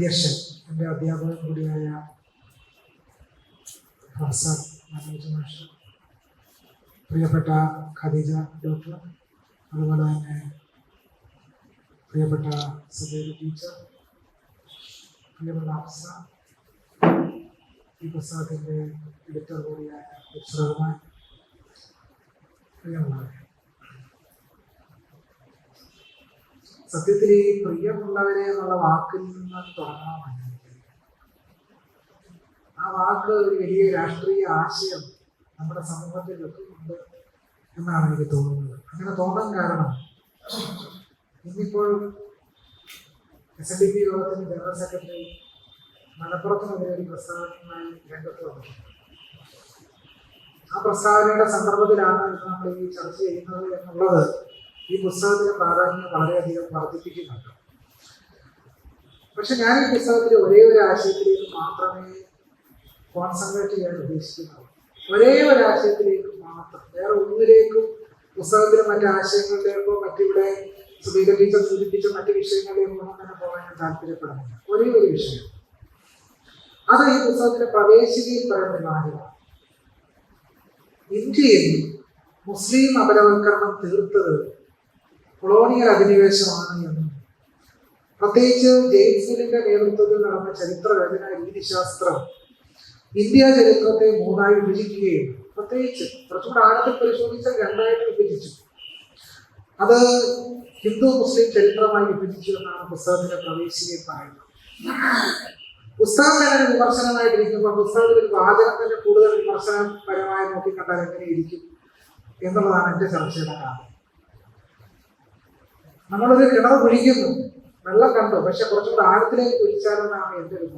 അധ്യക്ഷൻ എന്റെ അധ്യാപകൻ കൂടിയായ ഹർസൻ മനോജ് മാഷ് പ്രിയപ്പെട്ട ഖദീജ ഡോക്ടർ അതുപോലെ തന്നെ പ്രിയപ്പെട്ട സുബൈർ ടീച്ചർ പ്രിയപ്പെട്ട അഫ്സ ഈ പുസ്തകത്തിന്റെ എഡിറ്റർ കൂടിയായ റഹ്മാൻ പ്രിയമുള്ളവരെ. സത്യത്തിൽ ഈ പ്രിയമുള്ളവരെ എന്നുള്ള വാക്കിൽ നിന്ന് തുടങ്ങണമെന്ന് ആ വാക്ക് ഒരു വലിയ രാഷ്ട്രീയ ആശയം നമ്മുടെ സമൂഹത്തിൽ എത്തുന്നുണ്ട് എന്നാണ് എനിക്ക് തോന്നുന്നത്. അങ്ങനെ തോന്നാൻ കാരണം ഇന്നിപ്പോൾ എസ് എൻ ഡി പി യോഗത്തിന്റെ ജനറൽ സെക്രട്ടറി മലപ്പുറത്തിനെതിരെ ഒരു പ്രസ്താവനയുമായി രംഗത്ത് വന്നിട്ടുണ്ട്. ആ പ്രസ്താവനയുടെ സന്ദർഭത്തിലാണ് നമ്മൾ ഈ ചർച്ച ചെയ്യുന്നത് എന്നുള്ളത് ഈ പുസ്തകത്തിന്റെ പ്രാധാന്യം വളരെയധികം വർദ്ധിപ്പിക്കുന്നുണ്ട്. പക്ഷെ ഞാൻ ഈ പുസ്തകത്തിൽ ഒരേ ഒരു ആശയത്തിലേക്ക് മാത്രമേ കോൺസെൻട്രേറ്റ് ചെയ്യാൻ ഉദ്ദേശിക്കുന്നുള്ളൂ. ഒരേ ഒരു ആശയത്തിലേക്ക് മാത്രം. വേറെ ഒന്നിലേക്കും പുസ്തകത്തിലെ മറ്റ് ആശയങ്ങളിലേക്കോ മറ്റിവിടെ സുബീക ടീച്ചർ സൂചിപ്പിച്ച മറ്റ് വിഷയങ്ങളിലേക്കോ തന്നെ പോകാൻ ഞാൻ താല്പര്യപ്പെടുന്നില്ല. ഒരേ ഒരു വിഷയം. അത് ഈ പുസ്തകത്തിന്റെ പ്രവേശികയിൽ പറയുന്ന കാര്യമാണ്. ഇന്ത്യയിൽ മുസ്ലിം അപരവൽക്കരണം തീർത്തത് കൊളോണിയൽ അധിനിവേശമാണ് എന്നും പ്രത്യേകിച്ച് ജെയിംസിന്റെ നേതൃത്വത്തിൽ നടന്ന ചരിത്രരചന രീതിശാസ്ത്രം ഇന്ത്യ ചരിത്രത്തെ മൂന്നായി വിഭജിക്കുകയും പ്രത്യേകിച്ച് കുറച്ചുകൂടെ ആഴത്തിൽ പരിശോധിച്ചാൽ രണ്ടായിട്ട് വിഭജിച്ചു. അത് ഹിന്ദു മുസ്ലിം ചരിത്രമായി വിഭജിച്ചു എന്നാണ് പുസ്തകത്തിന്റെ പ്രവേശിയെ പറയുന്നത്. പുസ്തകം തന്നെ വിമർശനമായിട്ടിരിക്കുമ്പോൾ പുസ്തകത്തിൽ വാചകം തന്നെ കൂടുതൽ വിമർശനപരമായി നോക്കിക്കണ്ടാൽ എങ്ങനെ ഇരിക്കും എന്നുള്ളതാണ് എന്റെ ചർച്ചയുടെ കാരണം നമ്മളൊരു കിണർ കുഴിക്കുന്നു. വെള്ളം കണ്ടു. പക്ഷെ കുറച്ചുകൂടെ ആഴത്തിലേക്ക് കുഴിച്ചാലെന്നാണ് എന്റെ ഒരു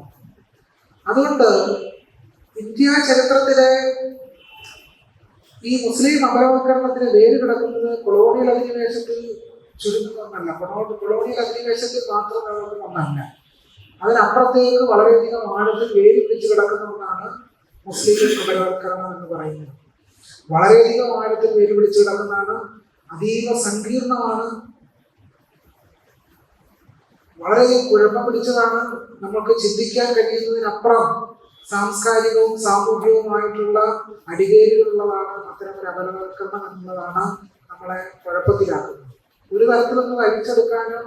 അതുകൊണ്ട് ഇന്ത്യ ചരിത്രത്തിലെ ഈ മുസ്ലിം അപരവൽക്കരണത്തിന് വേര് കിടക്കുന്നത് കൊളോണിയൽ അധിനിവേശത്തിൽ ചുരുങ്ങുന്നൊന്നല്ല കൊളോ- കൊളോണിയൽ അധിനിവേശത്തിൽ മാത്രം നിലനിൽക്കുന്ന ഒന്നല്ല. അതിനപ്പുറത്തേക്ക് വളരെയധികം ആഴത്തിൽ വേര് പിടിച്ചു കിടക്കുന്ന ഒന്നാണ് മുസ്ലിം അപരവൽക്കരണം എന്ന് പറയുന്നത്. വളരെയധികം ആഴത്തിൽ വേര് പിടിച്ചു കിടക്കുന്നതാണ് അതീവ സങ്കീർണമാണ് വളരെയധികം കുഴപ്പം പിടിച്ചതാണ് നമുക്ക് ചിന്തിക്കാൻ കഴിയുന്നതിനപ്പുറം സാംസ്കാരികവും സാമൂഹികവുമായിട്ടുള്ള അടിവേരുകളുള്ളതാണ് അത്തരം ഒരു അപലവൽക്കരണം എന്നുള്ളതാണ് നമ്മളെ കുഴപ്പത്തിലാക്കുന്നത്. ഒരു തരത്തിലൊന്നും വലിച്ചെടുക്കാനോ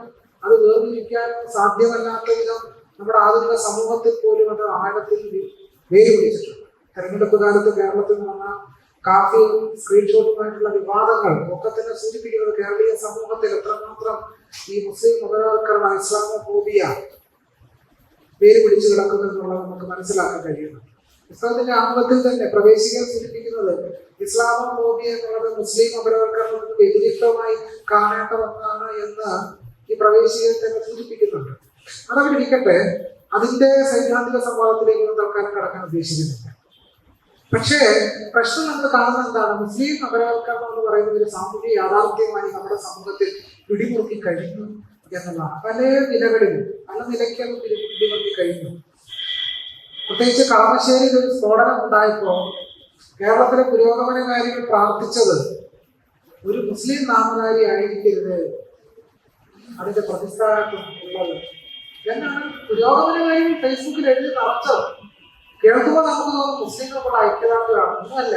അത് വേർതിരിക്കാനോ സാധ്യമല്ലാത്ത വിധം നമ്മുടെ ആധുനിക സമൂഹത്തിൽ പോലും അത് ആഴത്തിൽ വേര് പിടിച്ചിട്ടുണ്ട് തെരഞ്ഞെടുപ്പ് കാലത്ത് കേരളത്തിൽ വന്ന കാഫിയും സ്ക്രീൻഷോട്ടുമായിട്ടുള്ള വിവാദങ്ങൾ ഒക്കെ തന്നെ സൂചിപ്പിക്കുന്നത് കേരളീയ സമൂഹത്തിൽ എത്രമാത്രം ഈ മുസ്ലിം മതവൽക്കരണ ഇസ്ലാമോഫോബിയ പേര് പിടിച്ചു കിടക്കുന്നു എന്നുള്ളത് നമുക്ക് മനസ്സിലാക്കാൻ കഴിയുന്നു ഇസ്ലാമിന്റെ ആമുഖത്തിൽ തന്നെ പ്രവേശിക്കാൻ സൂചിപ്പിക്കുന്നത് ഇസ്ലാമോഫോബിയ എന്നുള്ളത് മുസ്ലിം മതവൽക്കരണത്തിന് വ്യതിരിക്തമായി കാണേണ്ട ഒന്നാണ് എന്ന് ഈ പ്രവേശികൾ തന്നെ സൂചിപ്പിക്കുന്നുണ്ട്. അതവിടെ ഇരിക്കട്ടെ അതിന്റെ സൈദ്ധാന്തിക സംവാദത്തിലേക്ക് തൽക്കാലം കടക്കാൻ ഉദ്ദേശിക്കുന്നില്ല. പക്ഷേ പ്രശ്നം നമ്മൾ കാണുന്നത് എന്താണ്? മുസ്ലിം നഗരവൽക്കരണം എന്ന് പറയുന്നത് ഒരു സാമൂഹിക യാഥാർത്ഥ്യമായി നമ്മുടെ സമൂഹത്തിൽ പിടിമുറുക്കി കഴിഞ്ഞു. എന്നുള്ള പല നിലകളിലും പല നിലയ്ക്ക് പിടിമുറുക്കി കഴിഞ്ഞു. പ്രത്യേകിച്ച് കളമശ്ശേരിയിൽ ഒരു സ്ഫോടനം ഉണ്ടായപ്പോൾ കേരളത്തിലെ പുരോഗമനകാരികൾ പ്രാർത്ഥിച്ചത് ഒരു മുസ്ലിം നാമധാരി ആയിരിക്കരുത്. അതിന്റെ പ്രതിസ്ഥാനത്തും ഉള്ളത് എന്നാണ് പുരോഗമനകാരികൾ ഫേസ്ബുക്കിൽ എഴുതി നിറച്ചത് കേൾക്കുമ്പോൾ നമുക്ക് മുസ്ലിങ്ങൾ മുസ്ലിങ്ങൾക്കുള്ള ഐക്യദാർഢ്യമാണ്. ഒന്നുമല്ല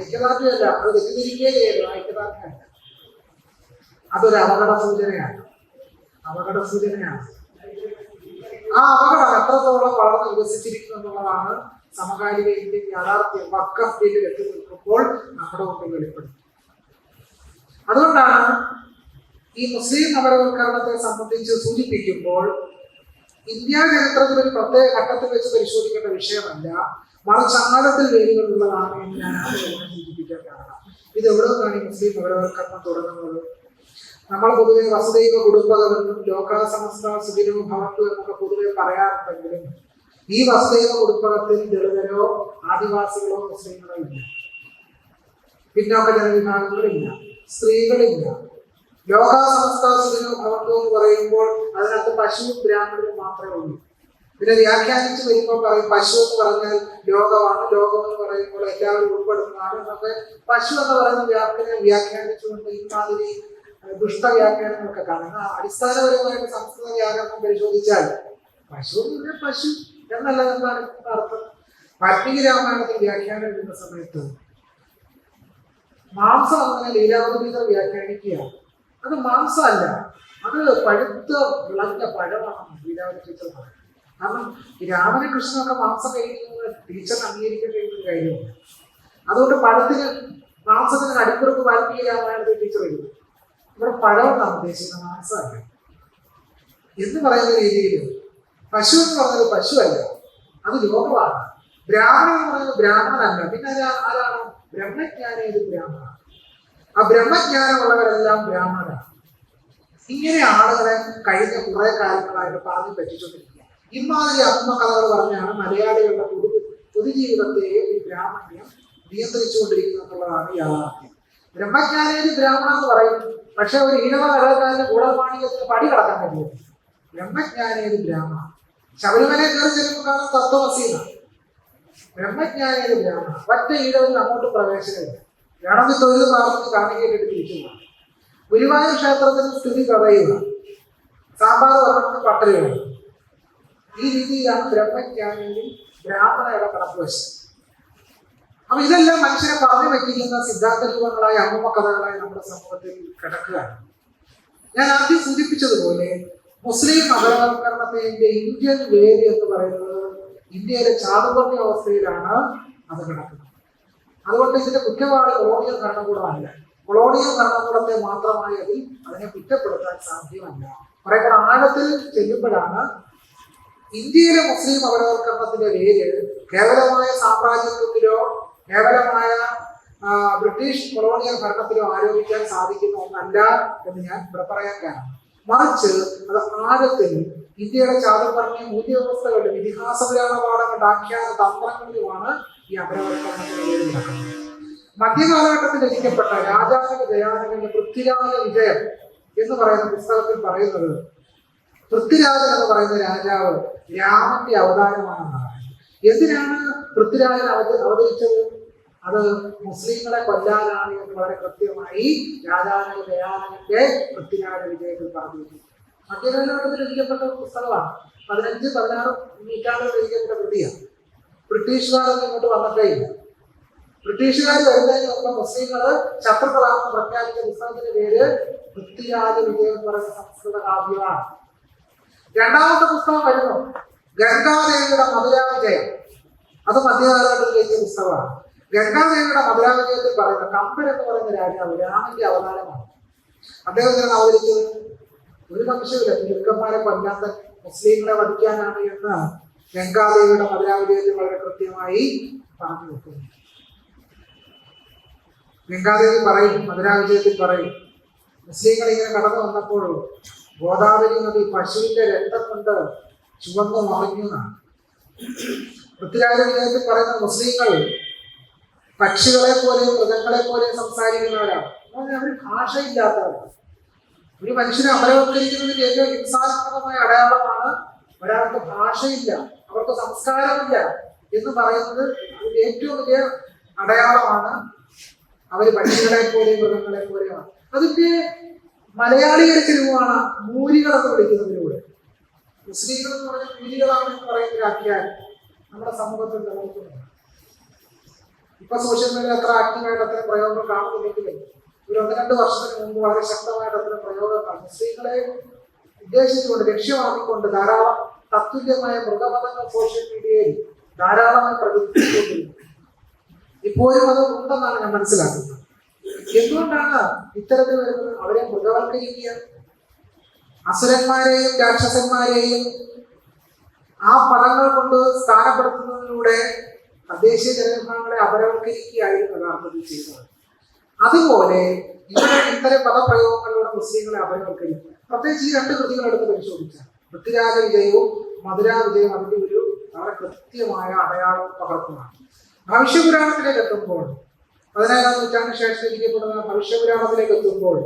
ഐക്യദാർഢ്യമല്ല. അത് തെറ്റിദ്ധരിക്കുകയേ ഐക്യദാർഢ്യമല്ല. അതൊരു അപകട സൂചനയാണ് അപകട സൂചനയാണ് ആ അപകടം എത്രത്തോളം വളർന്ന് വികസിച്ചിരിക്കുന്നു എന്നുള്ളതാണ് സമകാലിക ഇന്ത്യൻ യാഥാർത്ഥ്യം. വക്കഫ് ബില്ലിൽ എത്തി നിൽക്കുമ്പോൾ നമ്മുടെ മുമ്പിൽ വെളിപ്പെടുന്നത് അതുകൊണ്ടാണ് ഈ മുസ്ലിം നഗരവൽക്കരണത്തെ സംബന്ധിച്ച് സൂചിപ്പിക്കുമ്പോൾ ഇന്ത്യ ചരിത്രത്തിൽ ഒരു പ്രത്യേക ഘട്ടത്തിൽ വെച്ച് പരിശോധിക്കേണ്ട വിഷയമല്ല. മറിച്ച് ആഴത്തിൽ വേരുകളുള്ളതാണ് എന്ന് ഞാൻ സൂചിപ്പിക്കാൻ കാരണം. ഇത് എവിടെ നിന്നാണ് ഈ മുസ്ലിം നഗരവൽക്കരണം തുടങ്ങുന്നത്? നമ്മൾ പൊതുവെ വസുദൈവ കുടുംബകമെന്നും ലോക സമസ്ത സുഖിനോ ഭവന്തു എന്നൊക്കെ പൊതുവെ പറയാറുണ്ടെങ്കിലും ഈ വസുദൈവ കുടുംബകത്തിൽ ദളിതരോ ആദിവാസികളോ മുസ്ലിങ്ങളോ ഇല്ല പിന്നോക്ക ജനവിഭാഗങ്ങളില്ല സ്ത്രീകളില്ല. ലോക സമസ്ത എന്ന് പറയുമ്പോൾ അതിനകത്ത് പശുവും ബ്രാഹ്മണരും മാത്രമേ ഉള്ളൂ. പിന്നെ വ്യാഖ്യാനിച്ച് വരുമ്പോൾ പറയും പശു എന്ന് പറഞ്ഞാൽ ലോകമാണ് ലോകം എന്ന് പറയുമ്പോൾ എല്ലാവരും ഉൾപ്പെടുന്നതാണ് എന്നൊക്കെ പശു എന്ന് പറയുന്ന വ്യാഖ്യാനം വ്യാഖ്യാനിച്ചുകൊണ്ട് ഇമാതിരി ദുഷ്ടവ്യാഖ്യാനങ്ങളൊക്കെ കാണാം. എന്നാൽ അടിസ്ഥാനപരമായിട്ട് സംസ്കൃത വ്യാകരണം പരിശോധിച്ചാൽ പശു പശു എന്നല്ല എന്താണ് അർത്ഥം? വാൽമീകി രാമായണത്തിൽ വ്യാഖ്യാനം എഴുതുന്ന സമയത്ത് മാംസം അങ്ങനെ ലീലാവതീതർ വ്യാഖ്യാനിക്കുക. അത് മാംസമല്ല. അത് പഴുത്ത വിളഞ്ഞ പഴമാണ് ലീലാവതി ടീച്ചർ പറയുന്നത്. കാരണം രാമനും കൃഷ്ണനൊക്കെ മാംസം കഴിക്കുന്നത് ടീച്ചർ അംഗീകരിക്കേണ്ട കാര്യമാണ് അതുകൊണ്ട് പഴത്തിന് മാംസത്തിന് അടിക്കുറിപ്പ് വാൽമീകി രാമായണത്തിൽ ടീച്ചർ എഴുതും. ഇവിടെ പഴമെന്നാണ് ഉദ്ദേശിക്കുന്നത് മാംസമല്ല. എന്ന് പറയുന്ന രീതിയിൽ പശു എന്ന് പറഞ്ഞത് പശുവല്ല അത് ലോകമാണ്. ബ്രാഹ്മണൻ എന്ന് പറയുന്നത് ബ്രാഹ്മണനല്ല പിന്നെ ആരാ- ആരാണ്? ബ്രഹ്മജ്ഞാനേത് ബ്രാഹ്മണ ആ ബ്രഹ്മജ്ഞാനമുള്ളവരെല്ലാം ബ്രാഹ്മണരാണ് ഇങ്ങനെ ആളുകളെ കഴിഞ്ഞ കുറെ കാലങ്ങളായിട്ട് പറഞ്ഞു പറ്റിച്ചുകൊണ്ടിരിക്കുക ഇമാതിരി ആത്മകഥകൾ കഥകൾ പറഞ്ഞാണ് മലയാളികളുടെ പൊതു പൊതുജീവിതത്തെയും ഈ ബ്രാഹ്മണ്യം നിയന്ത്രിച്ചുകൊണ്ടിരിക്കുന്നു എന്നുള്ളതാണ് യാഥാർത്ഥ്യം. ബ്രഹ്മജ്ഞാനേത് ബ്രാഹ്മണ എന്ന് പറയും? പക്ഷെ ഒരു ഈഴവ കലാകാരന് കൂടൽമാണികത്തിന് പടി കടക്കാൻ കഴിയും ബ്രഹ്മജ്ഞാനേത് ബ്രാഹ്മ. ശബരിമലയിൽ കയറി ചെല്ലുമ്പോൾ കാണും തത്വമസീന ബ്രഹ്മജ്ഞാനിയുടെ ബ്രാഹ്മ. ഒറ്റ ഈടവിൽ അങ്ങോട്ട് പ്രവേശനമില്ല വേണമെങ്കിൽ തൊഴിൽ പ്രാർത്ഥന കാണിക്കേണ്ടി തിരിച്ചു ഗുരുവായൂർ ക്ഷേത്രത്തിന് സ്ഥിതി കഥയുക സാമ്പാർ വർണത്തിന് പട്ടലുകൾ ഈ രീതിയിലാണ് ബ്രഹ്മജ്ഞാനിയും ബ്രാഹ്മണയുടെ കടപ്പുവശം അപ്പൊ ഇതെല്ലാം മനുഷ്യനെ പറഞ്ഞു വെക്കുന്ന സിദ്ധാന്ത രൂപങ്ങളായ അമ്മമ്മ കഥകളായി നമ്മുടെ സമൂഹത്തിൽ കിടക്കുകയാണ്. ഞാൻ ആദ്യം സൂചിപ്പിച്ചതുപോലെ മുസ്ലിം മതവൽക്കരണത്തിന്റെ ഇന്ത്യൻ വേദി എന്ന് പറയുന്നത് ഇന്ത്യയിലെ ചാതുപർണ അവസ്ഥയിലാണ് അത് കിടക്കുന്നത്. അതുകൊണ്ട് ഇതിന്റെ കുറ്റവാളി കൊളോണിയൽ ഭരണകൂടമല്ല. കൊളോണിയൽ ഭരണകൂടത്തെ മാത്രമായി അതിൽ അതിനെ കുറ്റപ്പെടുത്താൻ സാധ്യമല്ല. കുറെ കൂടെ ആഴത്തിൽ ചെല്ലുമ്പോഴാണ് ഇന്ത്യയിലെ മുസ്ലിം മതവൽക്കരണത്തിന്റെ പേര് കേവലമായ സാമ്രാജ്യത്വത്തിലോ കേവലമായ ബ്രിട്ടീഷ് കൊളോണിയൽ ഭരണത്തിലോ ആരോപിക്കാൻ സാധിക്കുന്ന ഒന്നല്ല എന്ന് ഞാൻ ഇവിടെ പറയാൻ കാരണം. മറിച്ച് അത് ആഴത്തിൽ ഇന്ത്യയുടെ ചാതുപറഞ്ഞ മൂല്യവ്യവസ്ഥകളുടെ ഇതിഹാസ പുരാണ പാഠങ്ങളുടെ ആഖ്യാന തന്ത്രങ്ങളിലുമാണ് ഈ അപരവർത്തനം മധ്യകാലഘട്ടത്തിൽ രചിക്കപ്പെട്ട രാജാവിന്റെ ദയാനകന്റെ പൃഥ്വിരാജ വിജയം എന്ന് പറയുന്ന പുസ്തകത്തിൽ പറയുന്നത് പൃഥ്വിരാജൻ എന്ന് പറയുന്ന രാജാവ് രാമന്റെ അവതാരമാണെന്നാണ്. എന്തിനാണ് പൃഥ്വിരാജൻ അവത അവതരിച്ചത്? അത് മുസ്ലിങ്ങളെ കൊല്ലാനാണ് എന്ന് വളരെ കൃത്യമായി രാജാവിന്റെ ദയാനന്റെ പൃഥ്വിരാജ വിജയത്തിൽ പറഞ്ഞിരുന്നു മധ്യകാലഘട്ടത്തിൽ രചിക്കപ്പെട്ട പുസ്തകമാണ് പതിനഞ്ച് പതിനാറ് നൂറ്റാണ്ടുകൾ രചിക്കപ്പെട്ട കൃതിയാണ് ബ്രിട്ടീഷുകാരൊന്നും ഇങ്ങോട്ട് വന്നിട്ടേ ഇല്ല ബ്രിട്ടീഷുകാർ വരുന്നതിന് മുമ്പ് മുസ്ലിങ്ങൾ ശത്രുക്കളാണെന്ന് പ്രഖ്യാപിച്ച പുസ്തകത്തിന്റെ പേര് പൃഥ്വിരാജ വിജയം എന്ന് പറയുന്ന സംസ്കൃത കാവ്യമാണ്. രണ്ടാമത്തെ പുസ്തകം വരുന്നു ഗംഗാദേവിയുടെ മധുരാ അത് മധ്യകാലഘട്ടത്തിൽ എഴുതിയ പുസ്തകമാണ്. ഗംഗാദേവിയുടെ മധുരാ വിജയത്തിൽ പറയുന്ന കമ്പൻ എന്ന് പറയുന്ന രാജാവ് രാമന്റെ അവതാരമാണ്. അദ്ദേഹത്തിന് അവതരിച്ചത് ഒരു സംശയമില്ല തിരുക്കന്മാരെ കൊല്ലാത്ത മുസ്ലിങ്ങളെ വധിക്കാനാണ് എന്ന് ഗംഗാദേവിയുടെ മധുരാ വളരെ കൃത്യമായി പറഞ്ഞു വെക്കുന്നു. ഗംഗാദേവി പറയും മധുരാവിജയത്തിൽ പറയും മുസ്ലിങ്ങൾ ഇങ്ങനെ കടന്നു വന്നപ്പോൾ ഗോദാവരി നദി പശുവിന്റെ രക്തം കൊണ്ട് ചുവന്നു മറിഞ്ഞു എന്നാണ്. പൃഥ്വിരാജ വിജയത്തിൽ പറയുന്ന മുസ്ലിങ്ങൾ പക്ഷികളെ പോലെയും മൃഗങ്ങളെ പോലെയും സംസാരിക്കുന്നവരാണ് അവർ ഭാഷയില്ലാത്തവരാണ് ഒരു മനുഷ്യനെ അമരവത്കരിക്കുന്നതിന്റെ ഏറ്റവും ഹിംസാത്മകമായ അടയാളമാണ്. ഒരാൾക്ക് ഭാഷയില്ല അവർക്ക് സംസ്കാരമില്ല എന്ന് പറയുന്നത് അതിന്റെ ഏറ്റവും വലിയ അടയാളമാണ്. അവർ പക്ഷികളെ പോലെയും മൃഗങ്ങളെ പോലെയാണ് അതിന്റെ മലയാളികളുടെ രൂപമാണ് മൂരികൾ എന്ന് വിളിക്കുന്നതിലൂടെ. മുസ്ലിങ്ങൾ എന്ന് പറഞ്ഞ മൂരികളാണ് എന്ന് പറയുന്ന ഒരു അഖ്യാൻ നമ്മുടെ സമൂഹത്തിൽ നിലനിൽക്കുന്നുണ്ട് ഇപ്പൊ സോഷ്യൽ മീഡിയ അത്ര ആക്റ്റീവായിട്ട് അത്തരം പ്രയോഗങ്ങൾ കാണുന്നില്ലെങ്കിലും ഒരു ഒന്ന് രണ്ട് വർഷത്തിന് മുമ്പ് വളരെ ശക്തമായിട്ട് അത്തരം പ്രയോഗങ്ങൾ മുസ്ലിങ്ങളെ ഉദ്ദേശിച്ചുകൊണ്ട് ലക്ഷ്യമാക്കിക്കൊണ്ട് ധാരാളം തത്തുല്യമായ മൃഗമതങ്ങൾ സോഷ്യൽ മീഡിയയിൽ ധാരാളമായി പ്രചരിപ്പിച്ചുകൊണ്ടിരിക്കുന്നു ഇപ്പോഴും അത് ഉണ്ടെന്നാണ് ഞാൻ മനസ്സിലാക്കുന്നത്. എന്തുകൊണ്ടാണ് ഇത്തരത്തിൽ അവരെ മൃഗവൽക്കരിക്കുക. അസുരന്മാരെയും രാക്ഷസന്മാരെയും ആ പദങ്ങൾ കൊണ്ട് സ്ഥാനപ്പെടുത്തുന്നതിലൂടെ തദ്ദേശീയ ജനവിഭാഗങ്ങളെ അപരവൽക്കരിക്കുകയായിരുന്നു യഥാർത്ഥത്തിൽ ചെയ്തത്. അതുപോലെ ഇവിടെ ഇത്തരം പദപ്രയോഗങ്ങളിലൂടെ മുസ്ലിങ്ങളെ അപരവൽക്കരിക്കുക. പ്രത്യേകിച്ച് ഈ രണ്ട് കൃതികൾ എടുത്ത് പരിശോധിച്ചാൽ പൃഥ്വിരാജ വിജയവും മധുരാ വിജയവും അതിന്റെ ഒരു വളരെ കൃത്യമായ അടയാളം പകർത്തുമാണ് ഭവിഷ്യപുരാണത്തിലേക്ക് എത്തുമ്പോൾ പതിനേഴാം നൂറ്റാണ്ടിന് ശേഷം ഇരിക്കപ്പെടുന്ന ഭവിഷ്യപുരാണത്തിലേക്ക് എത്തുമ്പോൾ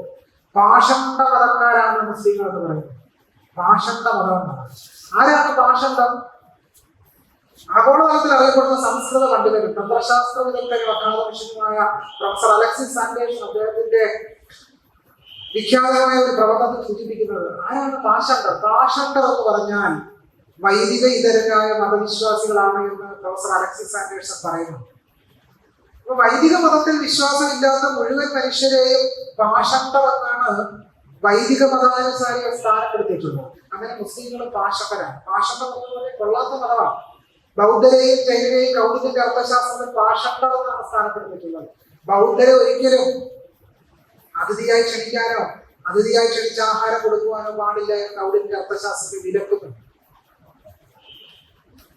പാഷണ്ട മതക്കാരാണ് മുസ്ലിങ്ങൾ എന്ന് പറയുന്നത്. പാഷണ്ട മതം ആരാണ് പാഷണ്ഡം? ആഗോളതലത്തിൽ അറിയപ്പെടുന്ന സംസ്കൃത പണ്ഡിതരും തന്ത്രശാസ്ത്ര വിദഗ്ധരും പ്രൊഫസർ അലക്സി സാന്റേഷൻ അദ്ദേഹത്തിന്റെ വിഖ്യാതമായ ഒരു പ്രവർത്തനത്തിൽ സൂചിപ്പിക്കുന്നത് ആരാണ് പാഷണ്ഡർ പാഷണ്ഡർ എന്ന് പറഞ്ഞാൽ വൈദിക ഇതരരായ മതവിശ്വാസികളാണ് എന്ന് പ്രൊഫസർ അലക്സി സാൻഡേഴ്സ് പറയുന്നു. അപ്പൊ വൈദിക മതത്തിൽ വിശ്വാസമില്ലാത്ത മുഴുവൻ മനുഷ്യരെയും പാഷണ്ഡമെന്നാണ് വൈദിക മതാനുസാരികൾ സ്ഥാനപ്പെടുത്തിയിട്ടുള്ളത്. അങ്ങനെ മുസ്ലിങ്ങൾ പാഷണ്ടരാണ് പാഷണ്ടർ എന്ന് പറഞ്ഞാൽ കൊള്ളാത്ത മതമാണ്. ബൗദ്ധരെയും ജൈനരെയും കൗടിന്റെ അർത്ഥശാസ്ത്രത്തിൽ പാഷണ്ഡം എന്നാണ് സ്ഥാനപ്പെടുത്തിയിട്ടുള്ളത് ബൗദ്ധരെ ഒരിക്കലും അതിഥിയായി ക്ഷണിക്കാനോ അതിഥിയായി ക്ഷണിച്ച ആഹാരം കൊടുക്കുവാനോ പാടില്ല എന്ന് കൗടിന്റെ അർത്ഥശാസ്ത്രത്തിൽ വിലക്കുന്നു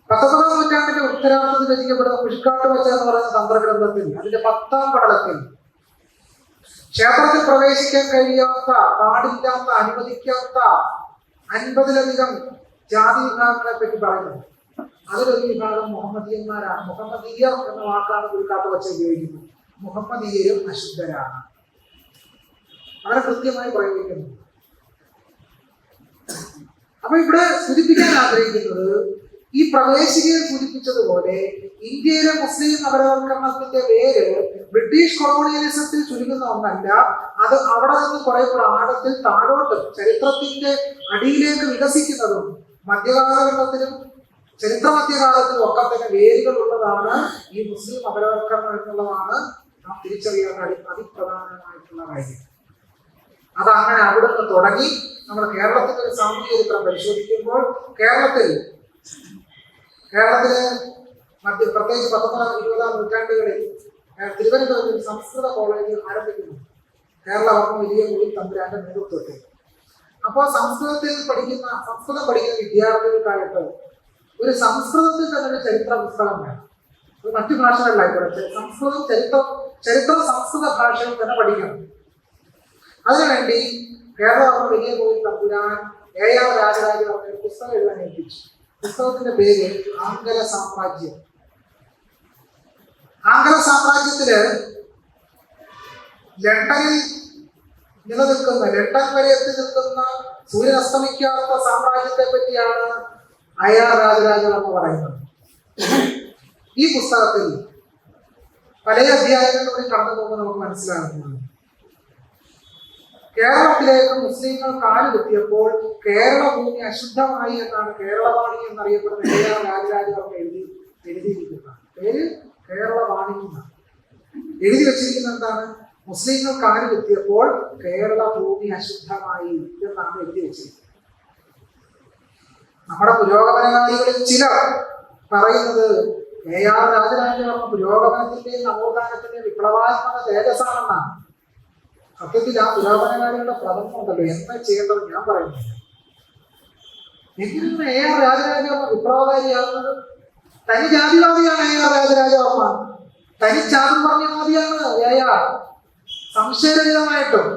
പത്തൊമ്പതാം നൂറ്റാണ്ടിന്റെ ഉത്തരാർത്ഥത്തിൽ രചിക്കപ്പെടുന്ന പുഷ്കാട്ട് വച്ച എന്ന് പറയുന്ന തന്ത്രഗ്രന്ഥത്തിൽ അതിന്റെ പത്താം പടലത്തിൽ ക്ഷേത്രത്തിൽ പ്രവേശിക്കാൻ കഴിയാത്ത പാടില്ലാത്ത അനുവദിക്കാത്ത അൻപതിലധികം ജാതി വിഭാഗങ്ങളെ പറ്റി പറയുന്നു അതിലൊരു വിഭാഗം മുഹമ്മദീയന്മാരാണ് മുഹമ്മദീയർ എന്ന വാക്കാണ് കുരുക്കാത്ത വച്ച ഉപയോഗിക്കുന്നത്. മുഹമ്മദീയരും അശുദ്ധരാണ്. അവരെ കൃത്യമായി പ്രയോഗിക്കുന്നു അപ്പൊ ഇവിടെ സൂചിപ്പിക്കാൻ ആഗ്രഹിക്കുന്നത് ഈ പ്രവേശികയെ സൂചിപ്പിച്ചതുപോലെ ഇന്ത്യയിലെ മുസ്ലിം നഗരവൽക്കരണത്തിന്റെ പേര് ബ്രിട്ടീഷ് കൊളോണിയലിസത്തിൽ ചുരുങ്ങുന്ന ഒന്നല്ല അത് അവിടെ നിന്ന് കുറെ പ്രാണത്തിൽ താഴോട്ട് ചരിത്രത്തിന്റെ അടിയിലേക്ക് വികസിക്കുന്നതും മധ്യകാലഘട്ടത്തിലും ചരിത്ര മധ്യകാലത്തിലും ഒക്കെ തന്നെ വേരുകൾ ഉള്ളതാണ് ഈ മുസ്ലിം മതവൽക്കരണം എന്നുള്ളതാണ് നാം തിരിച്ചറിയേണ്ട അതിപ്രധാനമായിട്ടുള്ള കാര്യം. അത് അങ്ങനെ അവിടെ നിന്ന് തുടങ്ങി നമ്മൾ കേരളത്തിന്റെ ഒരു സാമൂഹ്യചരിത്രം പരിശോധിക്കുമ്പോൾ കേരളത്തിൽ കേരളത്തിലെ മധ്യ പ്രത്യേകിച്ച് പത്തൊമ്പതാം ഇരുപതാം നൂറ്റാണ്ടുകളിൽ തിരുവനന്തപുരത്ത് സംസ്കൃത കോളേജ് ആരംഭിക്കുന്നു. കേരള വർമ്മ വലിയ കൂടി തമ്പുരാന്റെ നേതൃത്വത്തിൽ. അപ്പോൾ സംസ്കൃതത്തിൽ പഠിക്കുന്ന സംസ്കൃതം പഠിക്കുന്ന വിദ്യാർത്ഥികൾക്കായിട്ട് ഒരു സംസ്കൃതത്തിൽ തന്നെ ഒരു ചരിത്ര പുസ്തകം വേണം. അത് മറ്റു ഭാഷകളിലായിക്കോട്ടെ സംസ്കൃതം ചരിത്രം ചരിത്രം സംസ്കൃത ഭാഷയിൽ തന്നെ പഠിക്കണം. അതിനുവേണ്ടി കേരളം വലിയ coil Thampuran A. R. Rajaraja പറഞ്ഞ പുസ്തകം എഴുതാൻ ഏൽപ്പിച്ചു. പുസ്തകത്തിന്റെ പേര് ആംഗല സാമ്രാജ്യം. ആംഗല സാമ്രാജ്യത്തിൽ ലണ്ടനിൽ നിലനിൽക്കുന്ന ലണ്ടൻ വരെ എത്തി നിൽക്കുന്ന സൂര്യൻ അസ്തമിക്കാത്ത സാമ്രാജ്യത്തെ പറ്റിയാണ് അയാർ രാജരാജൻ എന്ന് പറയുന്നത്. ഈ പുസ്തകത്തിൽ പല അധ്യായങ്ങളിലൂടെ കടന്നു പോകുമ്പോൾ നമുക്ക് മനസ്സിലാകുന്നത്. കേരളത്തിലേക്ക് മുസ്ലിങ്ങൾ കാലുകുത്തിയപ്പോൾ കേരള ഭൂമി അശുദ്ധമായി എന്നാണ് കേരളവാണി എന്നറിയപ്പെടുന്ന കേരള രാജരാജനൊക്കെ എഴുതി എഴുതിയിരിക്കുന്നത്. പേര് കേരളവാണി എന്നാണ്. എഴുതി വെച്ചിരിക്കുന്നത് എന്താണ്? മുസ്ലിങ്ങൾ കാലുകുത്തിയപ്പോൾ കേരള ഭൂമി അശുദ്ധമായി എന്നാണ് എഴുതി വെച്ചിരിക്കുന്നത്. നമ്മുടെ പുരോഗമനവാദികളിൽ ചിലർ പറയുന്നത് എ ആർ രാജരാജവർമ്മ പുരോഗമനത്തിന്റെയും നവോത്ഥാനത്തിന്റെയും വിപ്ലവാത്മക തേജസ്സാണെന്നാണ്. സത്യത്തിൽ ആ പുരോഗമനകാരികളുടെ പ്രഥമം ഉണ്ടല്ലോ എന്താ ചെയ്യേണ്ടത് ഞാൻ പറയുന്നില്ല. എങ്കിലും എ ആർ രാജരാജവർമ്മ വിപ്ലവകാരിയാകുന്നത് തനി ജാതിവാദിയാണ് എ ആർ രാജരാജവർമ്മ തനി ചാതുർവർണവാദിയാണ് എ ആർ സംശയരഹിതമായിട്ടും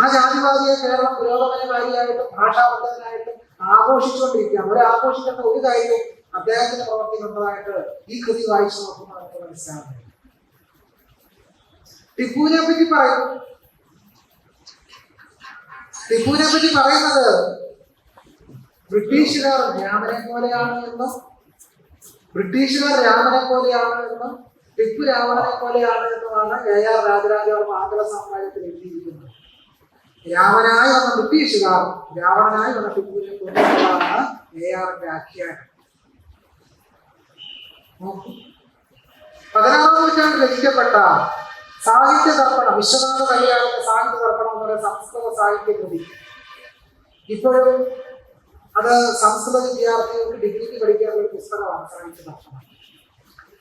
ആ ജാതിവാദിയെ കേരളം പുരോഗമനകാരിയായിട്ടും ഭാഷാബന്ധനായിട്ടും ആഘോഷിച്ചുകൊണ്ടിരിക്കുകയാണ്. ഒരു ആഘോഷിക്കേണ്ട ഒരു കാര്യവും അദ്ദേഹത്തിന്റെ പ്രവർത്തിക്കുന്നതായിട്ട് ഈ കൃതി വായിച്ചു നോക്കുമ്പോൾ നമുക്ക് മനസ്സിലാകും. ടിപ്പുവിനെ പറ്റി പറയും. ടിപ്പുവിനെ പറ്റി പറയുന്നത് ബ്രിട്ടീഷുകാർ രാമനെ പോലെയാണ് എന്ന് ബ്രിട്ടീഷുകാർ രാമനെ പോലെയാണ് എന്ന് ടിപ്പു രാവണനെ പോലെയാണ് എന്നുമാണ് എ ആർ രാജരാജവർമ്മ ആംഗല സാമ്രാജ്യത്തിൽ എഴുതിയിരിക്കുന്നത്. രാമനായി വന്ന ബ്രിട്ടീഷുകാർ രാവണനായി വന്ന ടിപ്പുവിനെ കൊണ്ടുവന്നതാണ് എ ആഖ്യാനം നോക്കൂ. പതിനാറാം നൂറ്റാണ്ടിൽ രചിക്കപ്പെട്ട സാഹിത്യ ദർപ്പണം വിശ്വനാഥ കല്യാണത്തിന്റെ സാഹിത്യ ദർപ്പണം എന്ന് പറയുന്ന സംസ്കൃത സാഹിത്യ കൃതി. ഇപ്പോഴും അത് സംസ്കൃത വിദ്യാർത്ഥികൾക്ക് ഡിഗ്രിക്ക് പഠിക്കാനുള്ള ഒരു പുസ്തകമാണ് സാഹിത്യ ദർപ്പണം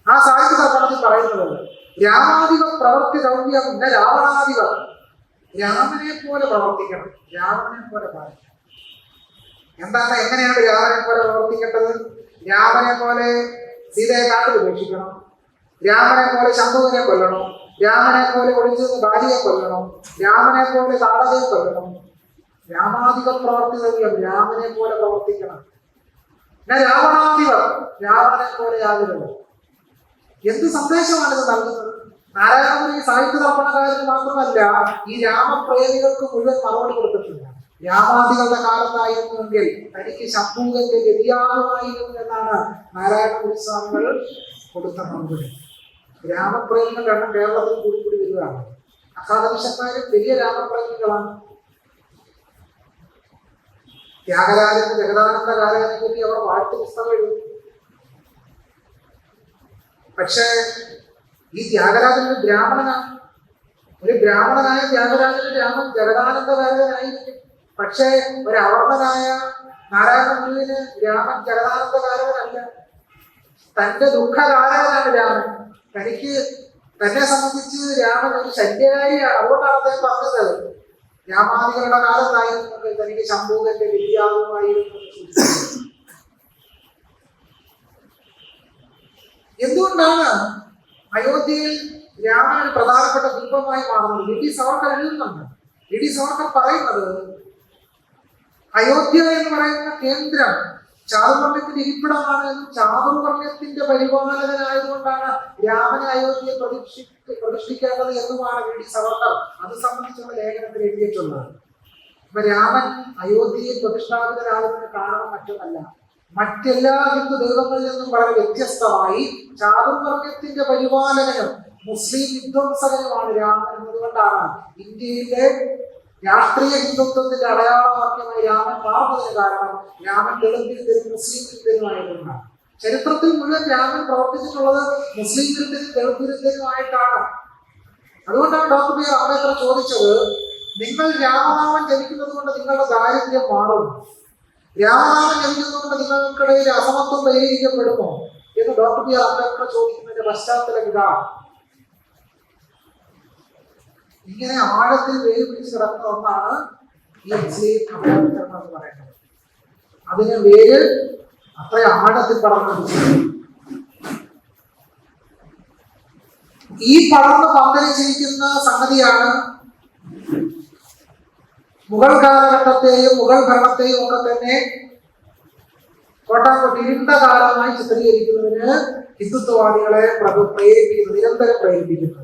ആ സാഹിത്യ ദർപ്പണത്തിൽ പറയുന്നത് രാമാധിപ പ്രവർത്തി ദൗത്യം ഇന്ന രാവണാധിപ രാമനെ പോലെ പ്രവർത്തിക്കണം. രാവണനെ പോലെ പാലിക്കണം. എന്താണ് എങ്ങനെയാണ് രാമനെ പോലെ പ്രവർത്തിക്കേണ്ടത്? രാമനെ പോലെ സീതയെ കാട്ടിൽ ഉപേക്ഷിക്കണം. രാമനെ പോലെ ശംഭുവിനെ കൊല്ലണം. രാമനെ പോലെ ഒളിച്ചു ഭാര്യയെ കൊല്ലണം. രാമനെ പോലെ താടകയെ കൊല്ലണം. രാമാധിക പ്രവർത്തികൾ രാമനെ പോലെ പ്രവർത്തിക്കണം. ഞാൻ രാവണാധിപർ രാവണനെ പോലെ ആകരുത്. എന്ത് സന്ദേശമാണ് ഇത് നൽകുന്നത്? നാരായണഗുരു ഈ സാഹിത്യ തർപ്പണകാരന് മാത്രമല്ല ഈ രാമപ്രേമികൾക്ക് മുഴുവൻ മറുപടി കൊടുത്തിട്ടില്ല രാമാദികളുടെ കാലത്തായിരുന്നുവെങ്കിൽ തനിക്ക് ശംഭൂകന്റെ ഗതിയാകുമായിരുന്നു എന്നാണ് നാരായണ ഗുരുസ്വാമികൾ കൊടുത്ത മറുപടി. രാമപ്രേമികളുടെ എണ്ണം കേരളത്തിൽ കൂടി കൂടി വരികയാണ്. അക്കാദമിഷക്കാരും വലിയ രാമപ്രേമികളാണ്. ത്യാഗരാജൻ ജഗദാനന്ദ കാലനെ പറ്റി അവർ വാഴ്ത്തു പുസ്തകം എഴുതും. പക്ഷേ ഈ ത്യാഗരാജൻ ഒരു ബ്രാഹ്മണനാണ് ഒരു ബ്രാഹ്മണനായ ത്യാഗരാജൻ രാമൻ ജഗദാനന്ദ കാരകനായിരിക്കും പക്ഷേ ഒരു അവർണനായ നാരായണ ഗുരുവിന് രാമൻ ജഗദാനന്ദകാരകനല്ല തന്റെ ദുഃഖകാരകനാണ് രാമൻ. തനിക്ക് തന്നെ സംബന്ധിച്ച് രാമൻ ഒരു ശല്യകാരിയാണ് അതുകൊണ്ടാണ് അദ്ദേഹം പറഞ്ഞത്. രാമാദികളുടെ കാലത്തായിരുന്നു തനിക്ക് ശംഭൂകന്റെ വിദ്യാവുമായിരുന്നു എന്തുകൊണ്ടാണ് അയോധ്യയിൽ രാമൻ പ്രധാനപ്പെട്ട ദീപമായി മാറുന്നത് വി ഡി സവർക്കർ എഴുതുന്നുണ്ട്. വി ഡി സവർക്കർ പറയുന്നത് അയോധ്യ എന്ന് പറയുന്ന കേന്ദ്രം ചാതുർവർണത്തിന്റെ ഇരിപ്പിടമാണ് എന്നും ചാതുർവർണത്തിന്റെ പരിപാലകനായതുകൊണ്ടാണ് രാമനെ അയോധ്യയെ പ്രതിഷ്ഠി പ്രതിഷ്ഠിക്കേണ്ടത് എന്നുമാണ് വി ഡി സവർക്കർ അത് സംബന്ധിച്ചുള്ള ലേഖനത്തിൽ എഴുതിയിട്ടുള്ളത്. അപ്പൊ രാമൻ അയോധ്യയിൽ പ്രതിഷ്ഠാപിതരാകുന്നതിന് കാരണം മറ്റൊന്നല്ല. മറ്റെല്ലാ ഹിന്ദു ദൈവങ്ങളിൽ നിന്നും വളരെ വ്യത്യസ്തമായി ചാതുർവർഗത്തിന്റെ പരിപാലകനും മുസ്ലിം വിധ്വംസകനുമാണ് രാമൻ എന്നതുകൊണ്ടാണ് ഇന്ത്യയിലെ രാഷ്ട്രീയ ഹിന്ദുത്വത്തിന്റെ അടയാളവാക്യമായി രാമൻ മാറുന്നതിന് കാരണം രാമൻ ദളിത് വിരുദ്ധനും മുസ്ലിം വിരുദ്ധനുമായതുകൊണ്ടാണ് ചരിത്രത്തിൽ മുഴുവൻ രാമൻ പ്രവർത്തിച്ചിട്ടുള്ളത് മുസ്ലിം വിരുദ്ധനും ദളിത് അതുകൊണ്ടാണ് ഡോക്ടർ ബി ആർ അംബേദ്കർ ചോദിച്ചത് നിങ്ങൾ രാമനാമൻ ജനിക്കുന്നത് കൊണ്ട് നിങ്ങളുടെ ദാരിദ്ര്യം മാറും. രാമനാമൻ ജപിക്കുന്നത് കൊണ്ട് നിങ്ങൾക്കിടയിൽ അസമത്വം പരിഹരിക്കപ്പെടുമോ? എന്ന് ഡോക്ടർ ബി ആർ അംബേദ്കർ ചോദിക്കുന്നതിന്റെ പശ്ചാത്തലം ഇതാണ് ഇങ്ങനെ ആഴത്തിൽ വേര് പിടിച്ച് കിടക്കുന്ന ഒന്നാണ് ഈ മുസ്ലിം എന്ന് പറയുന്നത്. അതിന് വേര് അത്ര ആഴത്തിൽ പടർന്നു ഈ പടർന്ന് പന്തലിച്ചിരിക്കുന്ന സംഗതിയാണ് മുഗൾ കാലഘട്ടത്തെയും മുഗൾ ഭരണത്തെയും ഒക്കെ തന്നെ കോട്ടാക്കോട്ട് ഇരുണ്ട കാലമായി ചിത്രീകരിക്കുന്നതിന് ഹിന്ദുത്വവാദികളെ പ്രഭു പ്രേരിപ്പിക്കുന്നു നിരന്തരം പ്രേരിപ്പിക്കുന്നു.